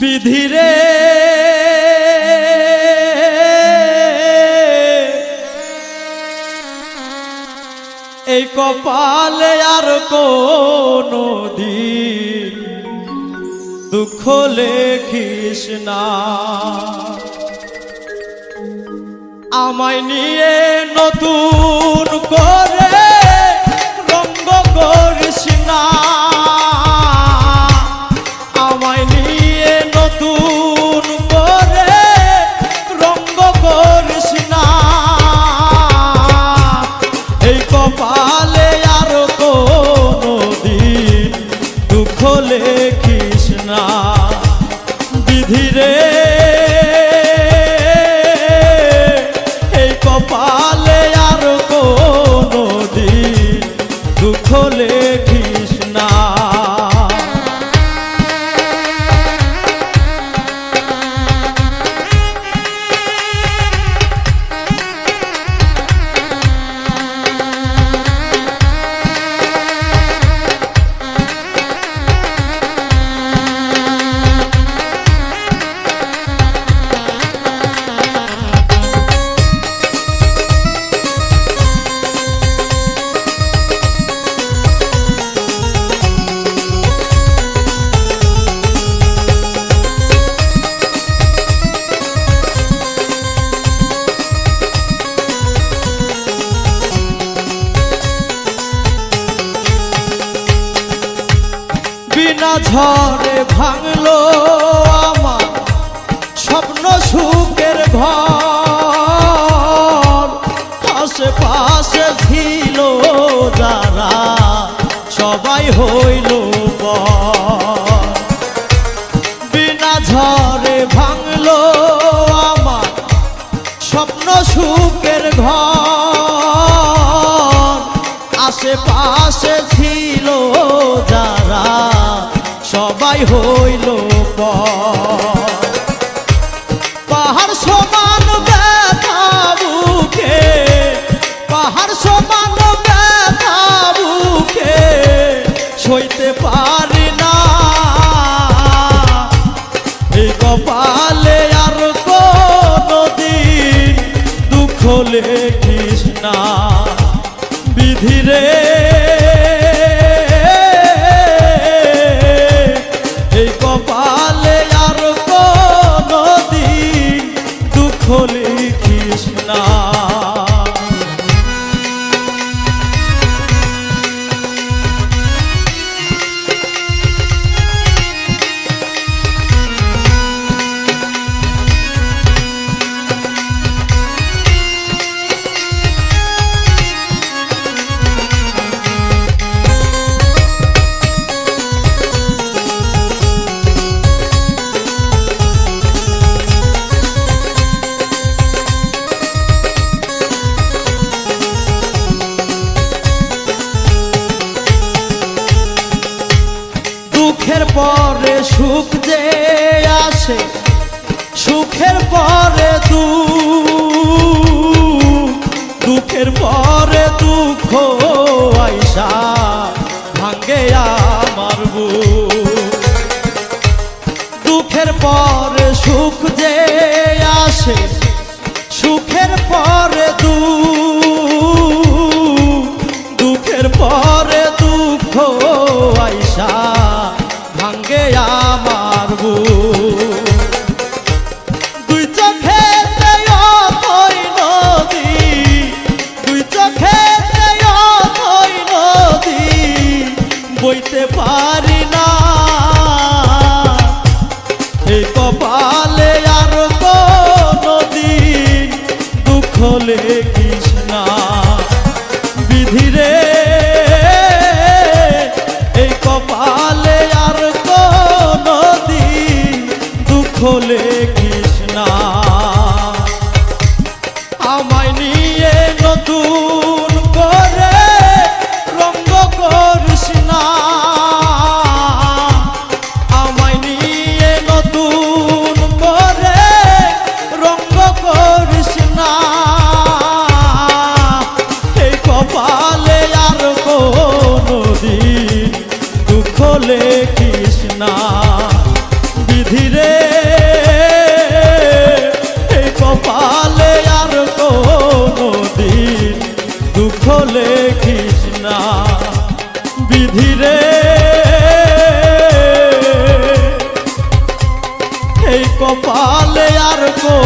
বিধিরে এই কপালে আর কোনো দিন দুঃখ লেখিস না। আমায় নিয়ে নতুন করে কপালে আর কোনো দুঃখ লেখিস না। বিধিরে বিনা ঝড়ে ভাঙলো আমার স্বপ্ন সুখের ঘর। আশেপাশে ছিল যারা, সবাই হইল বিনা ঝড়ে ভাঙলো আমার স্বপ্ন সুখের ঘর। আশেপাশে ছিল যারা সবাই হইল পাহাড় সমান ব্যথা বুকে, পাহাড় সমান ব্যথা বুকে, সইতে পারি না। এই কপালে আর কোনো দিন দুঃখ লেখিস বিধিরে দুঃখের পরে সুখ যে আসে, সুখের পরে দুঃখ, দুঃখের পরে দুঃখ আইসা ভাঙ্গে আমার দুঃখের পরে সুখ যে আসে, সুখের পরে লেখিস না আমায় নিয়ে নতুন করে রঙ্গ করিস না। আমায় নিয়ে নতুন করে রঙ্গ করিস এই কপালে আর কোনো দিন দুঃখ ধীরে ধীরে এই কপালে আর কো